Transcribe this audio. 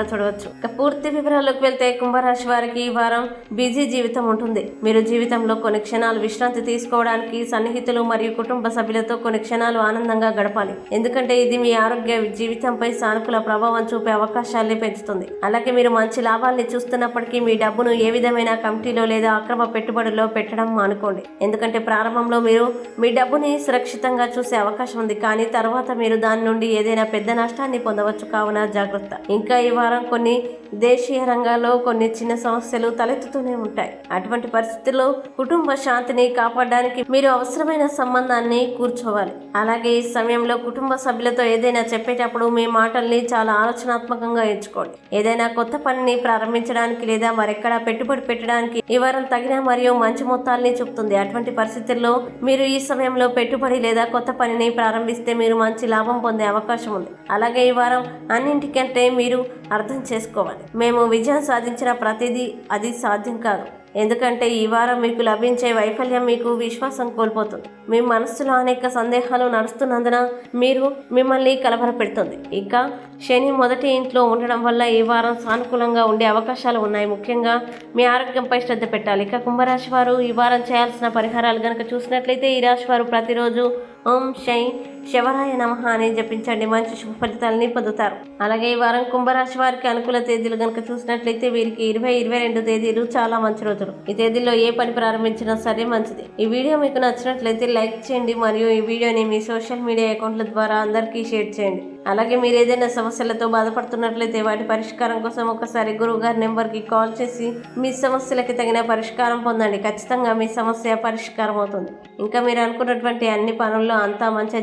చూడవచ్చు. ఇక పూర్తి వివరాల్లోకి వెళ్తే కుంభరాశి వారికి ఈ వారం బిజీ జీవితం ఉంటుంది. మీరు జీవితంలో కొన్ని క్షణాలు విశ్రాంతి తీసుకోవడానికి సన్నిహితులు మరియు కుటుంబ సభ్యులతో కొన్ని క్షణాలు ఆనందంగా గడపాలి. ఎందుకంటే ఇది మీ ఆరోగ్య జీవితంపై సానుకూల ప్రభావం చూపే అవకాశాల్ని పెంచుతుంది. అలాగే మీరు మంచి లాభాల్ని చూస్తున్నప్పటికీ మీ డబ్బును ఏ విధమైన కమిటీలో లేదా అక్రమ పెట్టుబడుల్లో పెట్టడం మానుకోండి. ఎందుకంటే ప్రారంభంలో మీరు మీ డబ్బుని సురక్షితంగా చూసే అవకాశం ఉంది. కానీ తర్వాత మీరు దాని నుండి ఏదైనా పెద్ద నష్టాన్ని పొందవచ్చు. కావున జాగ్రత్త. ఇంకా ఈ వారం కొన్ని దేశీయ రంగాల్లో కొన్ని చిన్న సమస్యలు తలెత్తుతూనే ఉంటాయి. అటువంటి పరిస్థితుల్లో కుటుంబ శాంతిని కాపాడడానికి మీరు అవసరమైన సంబంధాన్ని కూర్చోవాలి. అలాగే ఈ సమయంలో కుటుంబ సభ్యులతో ఏదైనా చెప్పేటప్పుడు మీ మాటల్ని చాలా ఆలోచనాత్మకంగా ఎంచుకోండి. ఏదైనా కొత్త పనిని ప్రారంభించడానికి లేదా మరెక్కడా పెట్టుబడి పెట్టడానికి ఈ వారం తగిన మరియు మంచి మొత్తాల్ని చెప్తుంది అటువంటి పరిస్థితుల్లో మీరు ఈ సమయంలో పెట్టుబడి లేదా కొత్త పనిని ప్రారంభిస్తే మీరు మంచి లాభం పొందే అవకాశం ఉంది. అలాగే ఈ వారం అన్నింటికంటే మీరు అర్థం చేసుకోవాలి. మేము విజయం సాధించిన ప్రతిదీ అది సాధ్యం కాదు. ఎందుకంటే ఈ వారం మీకు లభించే వైఫల్యం మీకు విశ్వాసం కోల్పోతుంది. మీ మనస్సులో అనేక సందేహాలు నడుస్తున్నందున మీరు మిమ్మల్ని కలవరపెడుతుంది. ఇంకా శని మొదటి ఇంట్లో ఉండడం వల్ల ఈ వారం సానుకూలంగా ఉండే అవకాశాలు ఉన్నాయి. ముఖ్యంగా మీ ఆరోగ్యంపై శ్రద్ధ పెట్టాలి. ఇక కుంభరాశి వారు ఈ వారం చేయాల్సిన పరిహారాలు కనుక చూసినట్లయితే ఈ రాశి వారు ప్రతిరోజు ఓం శై శివరాయ నమ అని జపించండి. మంచి శుభ ఫలితాలని పొందుతారు. అలాగే ఈ వారం కుంభరాశి వారికి అనుకూల తేదీలు కనుక చూసినట్లయితే వీరికి ఇరవై ఇరవై రెండు తేదీలు చాలా మంచి రోజులు. ఈ తేదీల్లో ఏ పని ప్రారంభించినా సరే మంచిది. ఈ వీడియో మీకు నచ్చినట్లయితే లైక్ చేయండి. మరియు ఈ వీడియోని మీ సోషల్ మీడియా అకౌంట్ల ద్వారా అందరికీ షేర్ చేయండి. అలాగే మీరు ఏదైనా సమస్యలతో బాధపడుతున్నట్లయితే వాటి పరిష్కారం కోసం ఒకసారి గురువు గారి నెంబర్కి కాల్ చేసి మీ సమస్యలకి తగిన పరిష్కారం పొందండి. ఖచ్చితంగా మీ సమస్య పరిష్కారం అవుతుంది ఇంకా మీరు అనుకున్నటువంటి అన్ని పనుల్లో అంతా మంచిగా